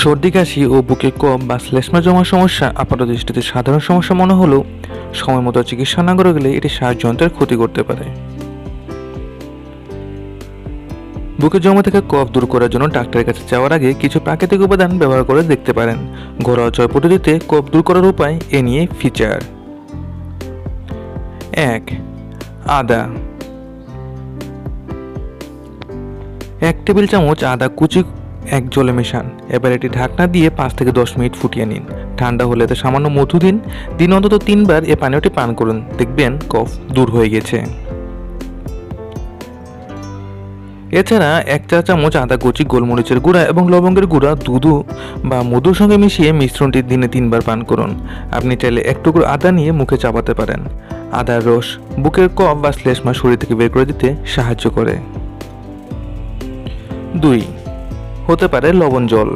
সর্দি, কাশি ও বুকে কফ বা শ্লেষ্মা জমার সমস্যা আপাত দৃষ্টিতে সাধারণ সমস্যা মনে হলেও সময় মতো চিকিৎসা না করে গেলে এটি শ্বাসযন্ত্রের ক্ষতি করতে পারে। বুকে জমা থাকা কফ দূর করার জন্য ডাক্তারের কাছে যাওয়ার আগে কিছু প্রাকৃতিক উপাদান ব্যবহার করে দেখতে পারেন। ঘরোয়া জয় পদ্ধতিতে কফ দূর করার উপায় এ নিয়ে ফিচার। এক, আদা। এক টেবিল চামচ আদা কুচি এক জলে মেশান। এবার এটি ঢাকনা দিয়ে পাঁচ থেকে দশ মিনিট ফুটিয়ে নিন। ঠান্ডা হলে এতে সামান্য মধু দিন। দিন অন্তত তিনবার এ পানীয়টি পান করুন। দেখবেন কফ দূর হয়ে গেছে। এছাড়া এক চা চামচ আদা কুচি, গোলমরিচের গুঁড়া এবং লবঙ্গের গুঁড়া দুধু বা মধুর সঙ্গে মিশিয়ে মিশ্রণটি দিনে তিনবার পান করুন। আপনি চাইলে এক টুকরো আদা নিয়ে মুখে চাপাতে পারেন। আদার রস বুকের কফ বা শ্লেষ্মা শরীর থেকে বের করে দিতে সাহায্য করে। দুই হতে পারে লবণ জল।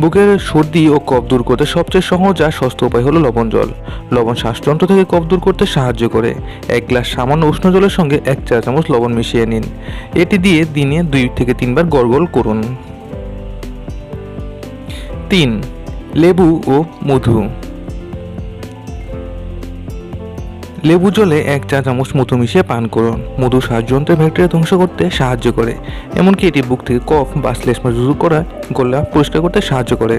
বুকের সর্দি ও কফ দূর করতে সবচেয়ে সহজ আর সস্তা উপায় হলো লবণ জল। লবণ শ্বাসযন্ত্র থেকে কফ দূর করতে সাহায্য করে। এক গ্লাস সামান্য উষ্ণ জলের সঙ্গে এক চা চামচ লবণ মিশিয়ে নিন। এটি দিয়ে দিনে দুই থেকে তিনবার গড়গড় করুন। তিন, লেবু ও মধু। লেবু জলে এক চা চামচ মধু মিশিয়ে পান করুন। মধু শ্বাসযন্ত্রের ব্যাকটেরিয়া ধ্বংস করতে সাহায্য করে, এমনকি এটি বুক থেকে কফ বা শ্লেষ্মা দূর করা গলা পরিষ্কার করতে সাহায্য করে।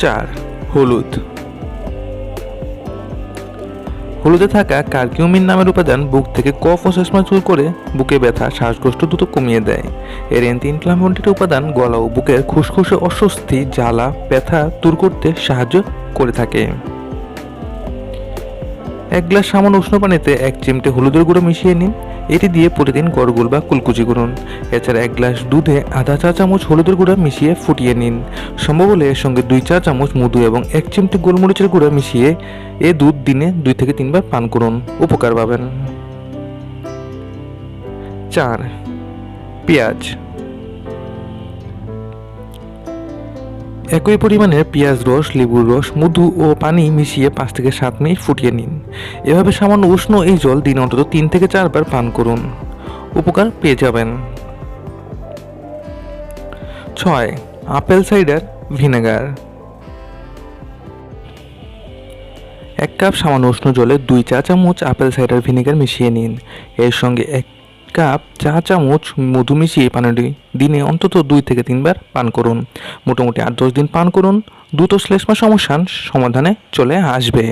চার, হলুদ। হলুদে থাকা কার্কিউমিন নামের উপাদান বুক থেকে কফ ও শ্লেষ্মা চুর করে বুকে ব্যথা, শ্বাসকষ্ট দ্রুত কমিয়ে দেয়। এর অ্যান্টি ইনফ্লামেটরি উপাদান গলা ও বুকের খুসখুসে অস্বস্তি, জ্বালা, ব্যথা দূর করতে সাহায্য করে থাকে। এক গ্লাস সামান্য উষ্ণ পানিতে এক চিমটে হলুদের গুঁড়ো মিশিয়ে নিন। এটি দিয়ে প্রতিদিন গড়গুল বা কুলকুচি করুন। এছাড়া এক গ্লাস দুধে আধা চা চামচ হলুদের গুঁড়া মিশিয়ে ফুটিয়ে নিন। সম্ভব হলে এর সঙ্গে দুই চা চামচ মধু এবং এক চিমটে গোলমরিচের গুঁড়া মিশিয়ে এ দুধ দিনে দুই থেকে তিনবার পান করুন। উপকার পাবেন। চার, পেঁয়াজ একই পরিমাণের পেঁয়াজ রস, লেবুর রস, মধু ও পানি মিশিয়ে পাঁচ থেকে সাত মিনিট ফুটিয়ে নিন। এভাবে সামান্য উষ্ণ এই জল দিন অন্তত তিন থেকে চারবার পান করুন। উপকার পেয়ে যাবেন। ছয়, আপেল সাইডার ভিনেগার। এক কাপ সামান্য উষ্ণ জলে দুই চা চামচ আপেল সাইডার ভিনেগার মিশিয়ে নিন। এর সঙ্গে এক কাপ চা চামচ মধু মিশিয়ে পানীয়টি দিনে অন্তত দুই থেকে তিনবার পান করুন। মোটামুটি আট দশ দিন পান করুন। দ্রুত শ্লেষ্মা সমস্যার সমাধানে চলে আসবে।